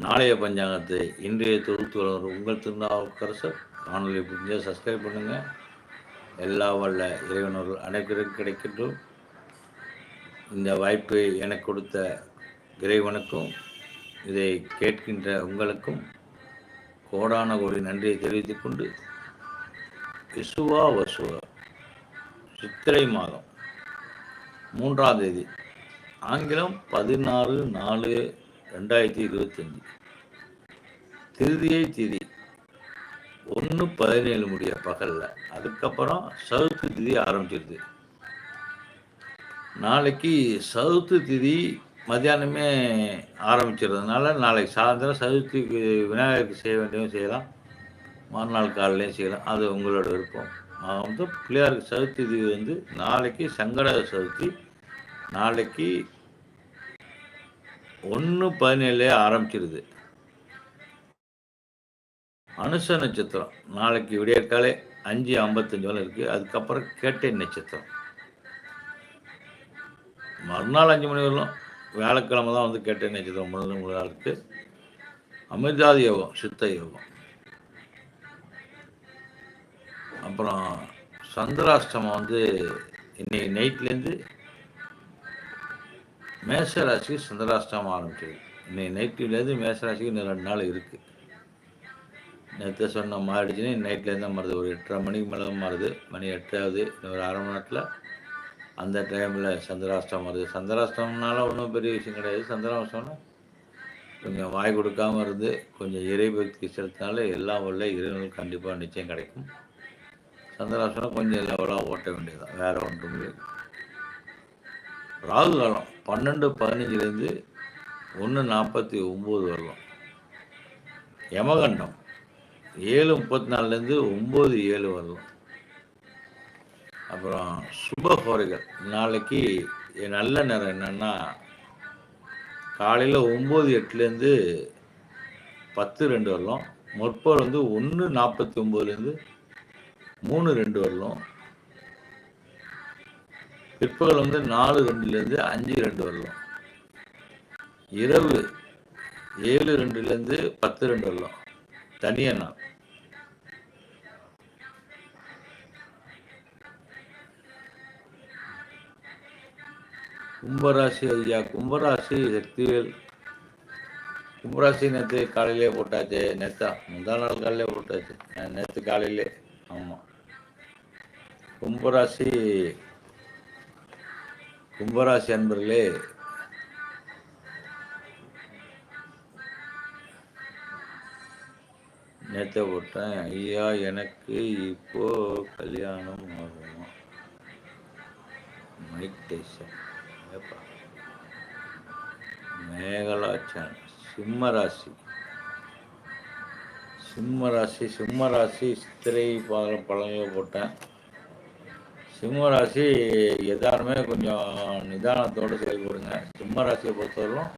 நாளைய பஞ்சாங்கத்தை இன்றைய தொகுத்து உங்கள் திருநாவுக்கரசர் காணொலி புரிஞ்ச சப்ஸ்கிரைப் பண்ணுங்கள் எல்லா வல்ல இறைவனர்கள் அனைவருக்கும் கிடைக்கட்டும் இந்த வாய்ப்பை எனக்கு கொடுத்த இறைவனுக்கும் இதை கேட்கின்ற உங்களுக்கும் கோடான கோடி நன்றியை தெரிவித்துக் கொண்டு விசுவா வசுவா சித்திரை மாதம் மூன்றாம் தேதி ஆங்கிலம் பதினாறு நாலு ரெண்டாயிரத்தி இருபத்தஞ்சி. திருதியை திதி ஒன்று பதினேழு முடிய பகலில். அதுக்கப்புறம் சவுத்து திதி ஆரம்பிச்சிருது. நாளைக்கு சவுத்து திதி மத்தியானமே ஆரம்பிச்சிருந்ததுனால நாளைக்கு சாயந்தரம் சதுர்த்திக்கு விநாயகருக்கு செய்ய வேண்டியதும் செய்யலாம். மறுநாள் காலையிலையும் செய்யலாம். அது உங்களோட விருப்பம். நான் வந்து பிள்ளையாருக்கு சதுர்த்தி வந்து நாளைக்கு சங்கட சதுர்த்தி நாளைக்கு ஒன்று பதினேழு ஆரம்பிச்சிருது அனுச நட்சத்திரம். நாளைக்கு விடியற்காலை அஞ்சு ஐம்பத்தஞ்சு வரை இருக்குது அதுக்கப்புறம் கேட்டை நட்சத்திரம். மறுநாள் அஞ்சு மணி வரலாம் வியாழக்கிழமை தான் வந்து கேட்டை நட்சத்திரம் முழுது முழுதாக இருக்குது அமிர்தாதி யோகம் சித்த யோகம். அப்புறம் சந்திராஷ்டமம் வந்து இன்னைக்கு நைட்லேருந்து மேஷராசிக்கு சந்திராஷ்டமம் ஆரம்பிச்சது. இன்னைக்கு நைட்லேருந்து மேஷராசிக்கு இன்னும் ரெண்டு நாள் இருக்குது நேற்று சொன்ன மாறிடுச்சுன்னா நைட்லேருந்து மாறுது. ஒரு எட்டரை மணிக்கு மேலே மாறுது. மணி எட்டாவது இன்னும் ஒரு அரை மணி நேரத்தில் அந்த டைமில் சந்திராஷ்டம் வருது. சந்திராஷ்டம்னால ஒன்றும் பெரிய விஷயம் கிடையாது. சந்திராஷ்டம்னா கொஞ்சம் வாய் கொடுக்காம இருந்து கொஞ்சம் இறைபக்தி செலுத்தினால எல்லாம் உள்ள இறைவனுக்கு கண்டிப்பாக நிச்சயம் கிடைக்கும். சந்திராஷ்டம்னா கொஞ்சம் லெவலாக ஓட்ட வேண்டியதுதான். வேறு ஒன்றும் இல்லை. ராகு காலம் பன்னெண்டு பதினஞ்சுலேருந்து ஒன்று நாற்பத்தி ஒம்பது வரலாம். யமகண்டம் ஏழு முப்பத்தி நாலுலேருந்து ஒம்பது ஏழு வரலாம். அப்புறம் சுபஹோரைகள் நாளைக்கு நல்ல நேரம் என்னென்னா காலையில் ஒம்பது எட்டுலேருந்து பத்து ரெண்டு வரலாம். முற்போர் வந்து ஒன்று நாற்பத்தி ஒம்போதுலேருந்து மூணு ரெண்டு வரலாம். பிற்பகல் வந்து நாலு ரெண்டுலேருந்து அஞ்சு ரெண்டு வரலாம். இரவு ஏழு ரெண்டுலேருந்து பத்து ரெண்டு வரலாம். தனியாக நான். கும்பராசி ஐயா கும்பராசி சக்திவேல் கும்பராசி நேற்று காலையிலே போட்டாச்சு நேத்தா முந்தா நாள் காலையிலே போட்டாச்சு. நேற்று காலையிலே ஆமாம் கும்பராசி கும்பராசி அன்பர்களே நேற்று போட்டேன். ஐயா எனக்கு இப்போ கல்யாணம் ஆகுமா? மைக் டேஷன் ஏப்பா? மேகலாச்சன் சிம்ம ராசி. சிம்ம ராசி சிம்ம ராசி. சித்திரை பாதம் பழங்கள் போட்டேன். சிம்மராசி எதாருமே கொஞ்சம் நிதானத்தோடு செயல்படுங்க. சிம்மராசியை பொறுத்தவரைக்கும்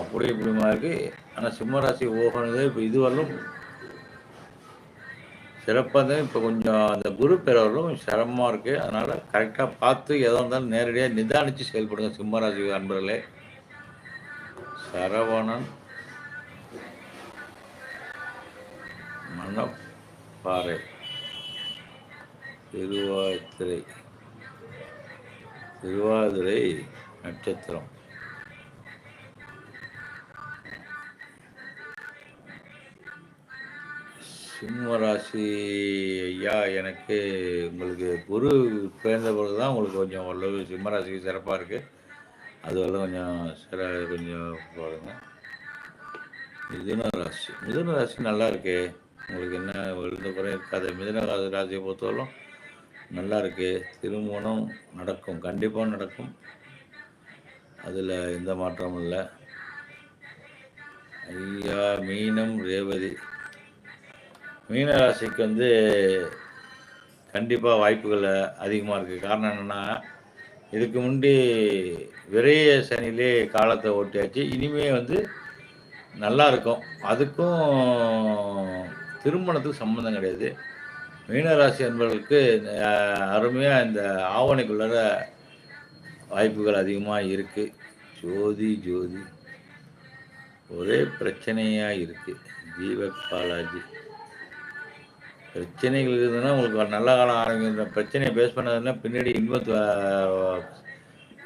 அப்படி இப்படிமா இருக்கு. ஆனால் சிம்மராசி ஓகனது இப்போ இதுவரையும் சிறப்பாக இப்போ கொஞ்சம் அந்த குரு பெறவர்களும் சிரமமாக இருக்குது அதனால் கரெக்டாக பார்த்து எதோ இருந்தாலும் நேரடியாக நிதானித்து செயல்படுங்க சிம்மராசி அன்பர்களே. சரவணன் மணப்பாறை திருவாதிரை. திருவாதிரை நட்சத்திரம். சிம்ம ராசி ஐயா எனக்கு உங்களுக்கு குரு பிறந்த பிறகு தான் உங்களுக்கு கொஞ்சம் ஓரளவு சிம்ம ராசிக்கு சிறப்பாக இருக்குது அது கொஞ்சம் சிற கொஞ்சம் பாருங்க. மிதுன ராசி. மிதுன ராசி நல்லா இருக்கு. உங்களுக்கு என்ன விழுந்த குறை இருக்காது. மிதுன ராசி ராசியை பொறுத்தவரைக்கும் நல்லா இருக்கு திருமணம் நடக்கும். கண்டிப்பாக நடக்கும். அதில் எந்த மாற்றமும் இல்லை. ஐயா மீனம் ரேவதி. மீன ராசிக்கு வந்து கண்டிப்பாக வாய்ப்புகள் அதிகமாக இருக்குது காரணம் என்னென்னா இதுக்கு முந்தி விரைய சனிலே காலத்தை ஓட்டியாச்சு. இனிமே வந்து நல்லா இருக்கும். அதுக்கும் திருமணத்துக்கு சம்மந்தம் கிடையாது. மீனராசி என்பவர்களுக்கு அருமையாக இந்த ஆவணைக்குள்ளார வாய்ப்புகள் அதிகமாக இருக்குது ஜோதி ஜோதி. ஒரே பிரச்சனையாக இருக்குது தீபக் பாலாஜி. பிரச்சனைகள் இருந்ததுன்னா உங்களுக்கு நல்ல காலம் ஆரம்பிக்கிற பிரச்சனையை பேஸ் பண்ணதுன்னா பின்னாடி இன்பத்து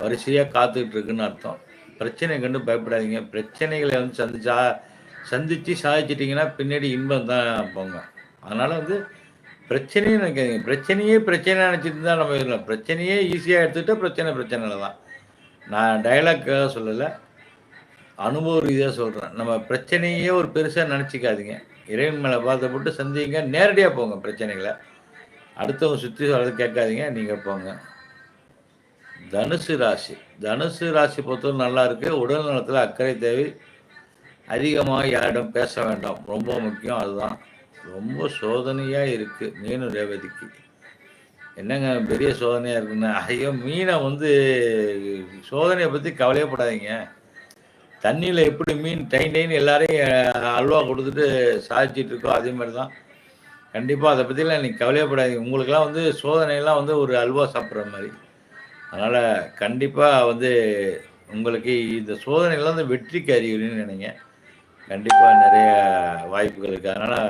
வரிசையாக காத்துக்கிட்டு இருக்குன்னு அர்த்தம். பிரச்சனை கண்டு பயப்படாதீங்க. பிரச்சனைகளை வந்து சந்திச்சா சந்தித்து சாதிச்சிட்டிங்கன்னா பின்னாடி இன்பம் தான் போங்க. அதனால் வந்து பிரச்சனையே நினைக்காதீங்க பிரச்சனையே பிரச்சனை நினச்சிட்டு தான் நம்ம இருக்கணும் பிரச்சனையே ஈஸியாக எடுத்துகிட்டா பிரச்சனை பிரச்சனை தான். நான் டைலாக்காக சொல்லலை. அனுபவ ரீதியாக சொல்கிறேன் நம்ம பிரச்சனையே ஒரு பெருசாக நினச்சிக்காதீங்க. இறைவன் மேலே பார்த்தப்பட்டு சந்திங்க. நேரடியாக போங்க பிரச்சனைகளை. அடுத்தவங்க சுற்றி சொல்கிறது கேட்காதீங்க. நீங்கள் போங்க. தனுசு ராசி. தனுசு ராசி பொறுத்தவரை நல்லா இருக்குது உடல் நலத்தில் அக்கறை தேவை. அதிகமாக யாரிடம் பேச வேண்டாம். ரொம்ப முக்கியம். அதுதான். ரொம்ப சோதனையாக இருக்குது மீனும் ரேவதிக்கு. என்னங்க பெரிய சோதனையாக இருக்குன்னு? ஐயோ மீனை வந்து சோதனையை பற்றி கவலையப்படாதீங்க. தண்ணியில் எப்படி மீன் டைன் டைன் எல்லாரையும் அல்வா கொடுத்துட்டு சாதிச்சிட்டு இருக்கோம் அதே மாதிரி தான் கண்டிப்பாக அதை பற்றிலாம் நீங்கள் கவலையப்படாதீங்க. உங்களுக்கெல்லாம் வந்து சோதனையெல்லாம் வந்து ஒரு அல்வா சாப்பிட்ற மாதிரி. அதனால் கண்டிப்பாக வந்து உங்களுக்கு இந்த சோதனைகள்லாம் வந்து வெற்றிக்கு அறிகுறின்னு நினைங்க. கண்டிப்பாக நிறைய வாய்ப்புகள் இருக்குது அதனால்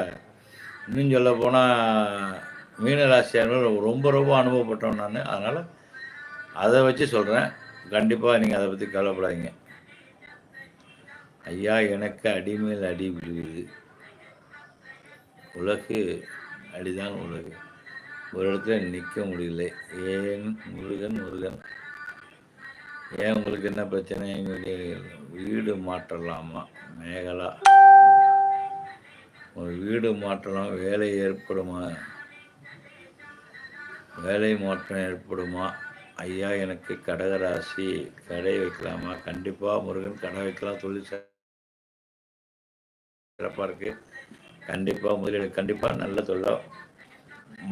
இன்னும் சொல்ல போனால் மீனராசியார்கள் ரொம்ப ரொம்ப அனுபவப்பட்டோம் நான். அதனால் அதை வச்சு சொல்கிறேன் கண்டிப்பாக நீங்கள் அதை பற்றி கவலைப்படாதீங்க. ஐயா எனக்கு அடிமேல் அடி விழுகுது. உலகு அடிதான் உலகு. ஒரு இடத்துல நிற்க முடியல. ஏன் முருகன் முருகன்? ஏன் உங்களுக்கு என்ன பிரச்சனை? வீடு மாற்றலாமா? மேகலா. ஒரு வீடு மாற்றலாம் வேலை ஏற்படுமா? வேலை மாற்றம் ஏற்படுமா? ஐயா எனக்கு கடகராசி. கடை வைக்கலாமா? கண்டிப்பாக முருகன் கடை வைக்கலாம் தொழில் சிறப்பாக இருக்குது கண்டிப்பாக முதலீடு கண்டிப்பாக நல்ல தொழில்.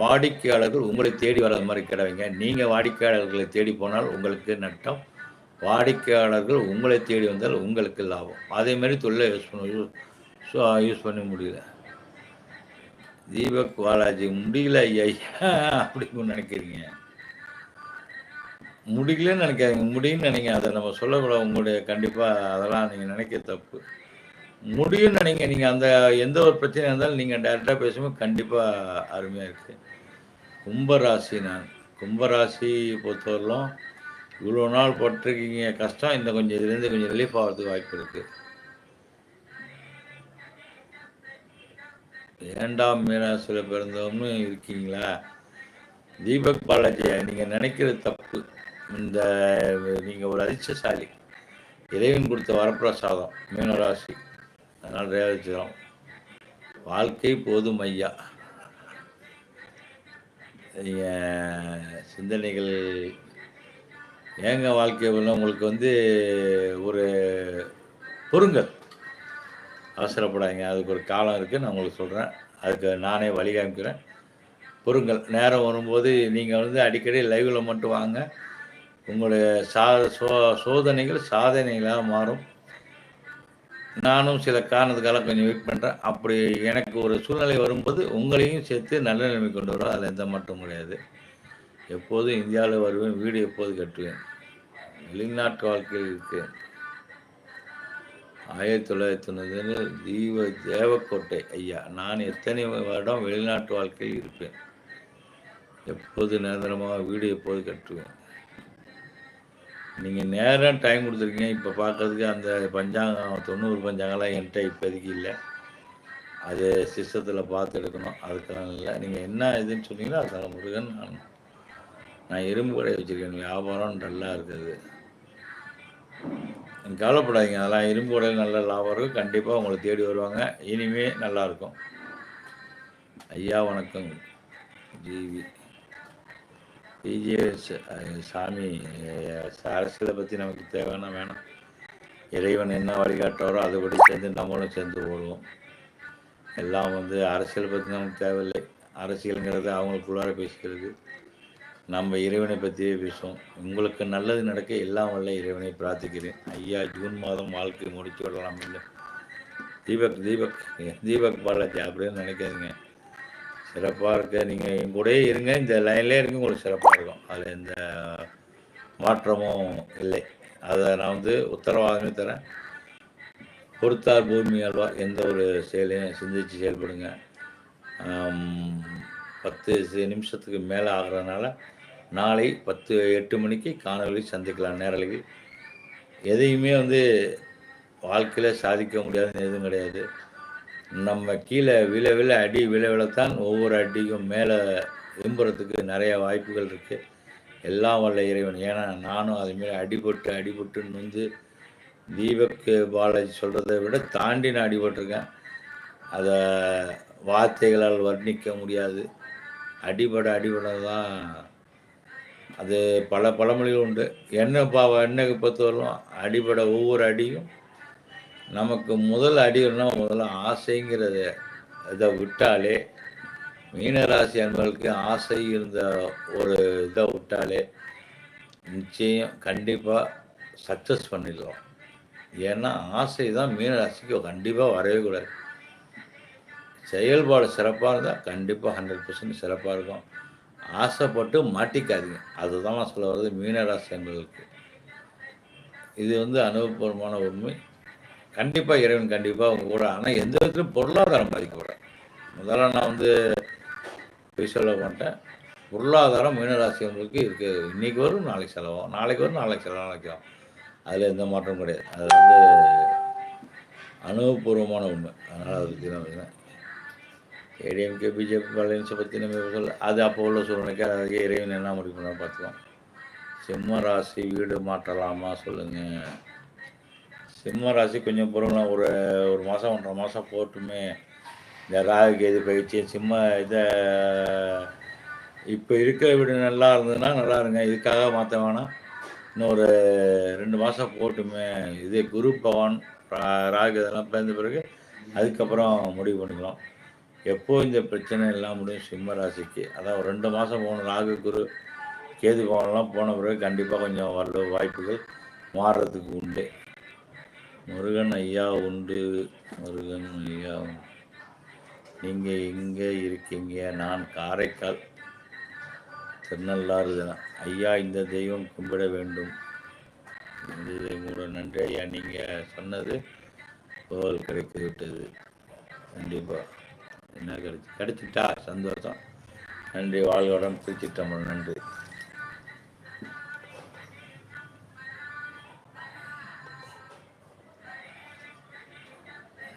வாடிக்கையாளர்கள் உங்களை தேடி வராத மாதிரி கிடைவைங்க நீங்கள் வாடிக்கையாளர்களை தேடி போனால் உங்களுக்கு நட்டம். வாடிக்கையாளர்கள் உங்களை தேடி வந்தால் உங்களுக்கு லாபம். அதேமாரி தொழிலை யூஸ் பண்ண ஸோ யூஸ் பண்ண முடியல. தீபக் பாலாஜி முடியல ஐயா அப்படின்னு நினைக்கிறீங்க. முடியலன்னு நினைக்காதீங்க முடியும்னு நினைங்க. அதை நம்ம சொல்லக்கூடாது உங்களுடைய கண்டிப்பாக அதெல்லாம் நீங்கள் நினைக்க தப்பு. முடியும்னு நினைங்க. நீங்கள் அந்த எந்த ஒரு பிரச்சனையாக இருந்தாலும் நீங்கள் டேரெக்டாக பேசும்போது கண்டிப்பாக அருமையாக இருக்குது கும்பராசி நான். கும்பராசி பொறுத்தவரையிலும் இவ்வளோ நாள் போட்டிருக்கீங்க. கஷ்டம் இந்த கொஞ்சம் இதுலேருந்து கொஞ்சம் ரிலீஃப் ஆகிறதுக்கு வாய்ப்பு இருக்குது ஏண்டாம் மீனாசில் பிறந்தவங்க இருக்கீங்களா? தீபக் பாலாஜியா நீங்கள் நினைக்கிறது தப்பு. இந்த நீங்கள் ஒரு அதிர்ஷ்டசாலி இறைவன் கொடுத்த வரப்பிரசாதம் மீனராசி. அதனால் ரேவதிச்சிடும் வாழ்க்கை போதும் ஐயா. நீங்கள் சிந்தனைகள் ஏங்க வாழ்க்கை? உங்களுக்கு வந்து ஒரு பொருங்கள் அவசரப்படாதீங்க. அதுக்கு ஒரு காலம் இருக்குது நான் உங்களுக்கு சொல்கிறேன் அதுக்கு நானே வழி காமிக்கிறேன். பொருங்கள் நேரம் வரும்போது நீங்கள் வந்து அடிக்கடி லைவில் மட்டும் வாங்க. உங்களுடைய சா சோ சோதனைகள் சாதனைகளாக மாறும். நானும் சில காரணத்துக்காக கொஞ்சம் வெயிட் பண்ணுறேன் அப்படி எனக்கு ஒரு சூழ்நிலை வரும்போது உங்களையும் சேர்த்து நல்ல நிலைமை கொண்டு வரும். அதில் எந்த மட்டும் கிடையாது. எப்போதும் இந்தியாவில் வருவேன். வீடு எப்போது கட்டுவேன். வெளிநாட்டு வாழ்க்கையில் இருக்கேன். ஆயிரத்தி தொள்ளாயிரத்தி தொண்ணூறு தீப தேவக்கோட்டை ஐயா நான் எத்தனை வருடம் வெளிநாட்டு வாழ்க்கையில் இருப்பேன்? எப்போது நிரந்தரமாக வீடு எப்போது கட்டுவேன்? நீங்கள் நேரம் டைம் கொடுத்துருக்கீங்க. இப்போ பார்க்கறதுக்கு அந்த பஞ்சாங்கம் தொண்ணூறு பஞ்சாங்கம்லாம் என்கிட்ட இப்போதைக்கு இல்லை. அது சிஸ்டத்தில் பார்த்து எடுக்கணும். அதுக்கெல்லாம் இல்லை நீங்கள் என்ன இதுன்னு சொன்னீங்களோ அதுக்கான முருகன் நான் நான் இரும்பு கடை வச்சுருக்கேன். வியாபாரம் நல்லா இருக்குது. கவலைப்படாதீங்க. அதெல்லாம் இரும்பு கடையில் நல்ல லாபம் இருக்கும். கண்டிப்பாக உங்களை தேடி வருவாங்க. இனிமே நல்லாயிருக்கும் ஐயா வணக்கம். ஜிவி. பிஜே சாமி அரசியலை பற்றி நமக்கு தேவைன்னா வேணும். இறைவன் என்ன வழிகாட்டாரோ அதுபடி சேர்ந்து நம்மளும் சேர்ந்து ஓடுவோம். எல்லாம் வந்து அரசியல் பற்றி நமக்கு தேவையில்லை. அரசியலுங்கிறது அவங்களுக்குள்ளார பேசிக்கிறது. நம்ம இறைவனை பற்றியே பேசுவோம். உங்களுக்கு நல்லது நடக்க எல்லாம் வல்ல இறைவனை பிரார்த்திக்கிறேன். ஐயா ஜூன் மாதம் வாழ்க்கை முடிச்சு விடலாம் இல்லை. தீபக் தீபக் தீபக் பாலாஜி அப்படின்னு நினைக்காதீங்க. சிறப்பாக இருக்க நீங்கள் என் கூட இருங்க. இந்த லைன்லேயே இருங்க உங்களுக்கு சிறப்பாக இருக்கும். அதில் எந்த மாற்றமும் இல்லை. அதை நான் வந்து உத்தரவாதமே தரேன். பொறுத்தார் பூமி அல்வா எந்த ஒரு செயலையும் சிந்தித்து செயல்படுங்க. பத்து நிமிஷத்துக்கு மேலே ஆகிறதுனால நாளை பத்து எட்டு மணிக்கு காணொலி சந்திக்கலாம். நேரலையில் எதையுமே வந்து வாழ்க்கையில் சாதிக்க முடியாதுன்னு எதுவும் கிடையாது. நம்ம கீழே விழ விழ அடி விழ விழத்தான் ஒவ்வொரு அடிக்கும் மேலே விரும்புறதுக்கு நிறைய வாய்ப்புகள் இருக்குது எல்லாம் வல்ல இறைவன். ஏன்னா நானும் அதுமாரி அடிபட்டு அடிபட்டு வந்து தீபக் பாலாஜி சொல்கிறத விட தாண்டி நான் அடிபட்டிருக்கேன். அதை வார்த்தைகளால் வர்ணிக்க முடியாது. அடிபட அடிபட தான் அது பல பழமொழிகள் உண்டு. என்ன பா என்னை பொறுத்தவரைக்கும் அடிபட ஒவ்வொரு அடியும் நமக்கு முதல் அடினா முதல்ல ஆசைங்கிறத. இதை விட்டாலே மீனராசி அன்பர்களுக்கு ஆசை இருந்த ஒரு இதை விட்டாலே நிச்சயம் கண்டிப்பாக சக்ஸஸ் பண்ணிடலாம். ஏன்னா ஆசை தான் மீனராசிக்கு கண்டிப்பாக வரவே கூடாது. செயல்பாடு சிறப்பாக இருந்தால் கண்டிப்பாக ஹண்ட்ரட் பர்சன்ட் சிறப்பாக இருக்கும். ஆசைப்பட்டு மாட்டிக்காதீங்க. அதுதான் நான் சொல்ல வர்றது. மீனராசி அன்பர்களுக்கு இது வந்து அனுபவபூர்வமான உண்மை. கண்டிப்பாக இறைவன் கண்டிப்பாக அவங்க கூட ஆனால் எந்த விதத்துலையும் பொருளாதாரம் பாதிக்கப்படாது. முதல்ல நான் வந்து போய் சொல்ல மாட்டேன். பொருளாதாரம் மீனராசிகளுக்கு இருக்குது இன்றைக்கி வரும் நாளைக்கு செலவாகும். நாளைக்கு வரும் நாளைக்கு செலவாகும். அதில் எந்த மாற்றமும் கிடையாது. அது வந்து அனுபவபூர்வமான உண்மை. அதனால் அதுக்கு நான் ஏடிஎம்கே பிஜேபி பழனிசை பற்றி நம்ம சொல்ல அது அப்போ உள்ள சூழ்நிலைக்கு அதுக்கு இறைவன் என்ன முடிவு பண்ண பார்த்துக்கலாம். சிம்ம ராசி வீடு மாற்றலாமா சொல்லுங்கள் சிம்ம ராசி கொஞ்சம் பொறுமை ஒரு ஒரு மாதம் ஒன்றரை மாதம் போட்டுமே. இந்த ராகு கேது பயிற்சி சிம்ம இதை இப்போ இருக்கிற வீடு நல்லா இருந்ததுன்னா நல்லா இருங்க. இதுக்காக மாற்ற வேணாம். இன்னும் ஒரு ரெண்டு மாதம் போட்டுமே. இதே குரு பவன் ரா- ராகு இதெல்லாம் பிறந்த பிறகு அதுக்கப்புறம் முடிவு பண்ணிக்கலாம். எப்போ இந்த பிரச்சனை எல்லாம் முடியும் சிம்ம ராசிக்கு. அதான் ரெண்டு மாதம் போன ராகு குரு கேது பவன்லாம் போன பிறகு கண்டிப்பாக கொஞ்சம் வர வாய்ப்புகள் மாறுறதுக்கு உண்டு. முருகன் ஐயா உண்டு. முருகன் ஐயா நீங்கள் எங்கே இருக்கீங்க. நான் காரைக்கால். திருநள்ளாறு தினம் ஐயா இந்த தெய்வம் கும்பிட வேண்டும். இந்த தெய்வம் நன்றி ஐயா. நீங்கள் சொன்னது புகழ் கிடைத்து விட்டது. கண்டிப்பாக என்ன கிடைச்சி கிடைச்சிட்டா சந்தோஷம். நன்றி வாழ்வடம் திருச்சிட்டம்பலம் நன்றி.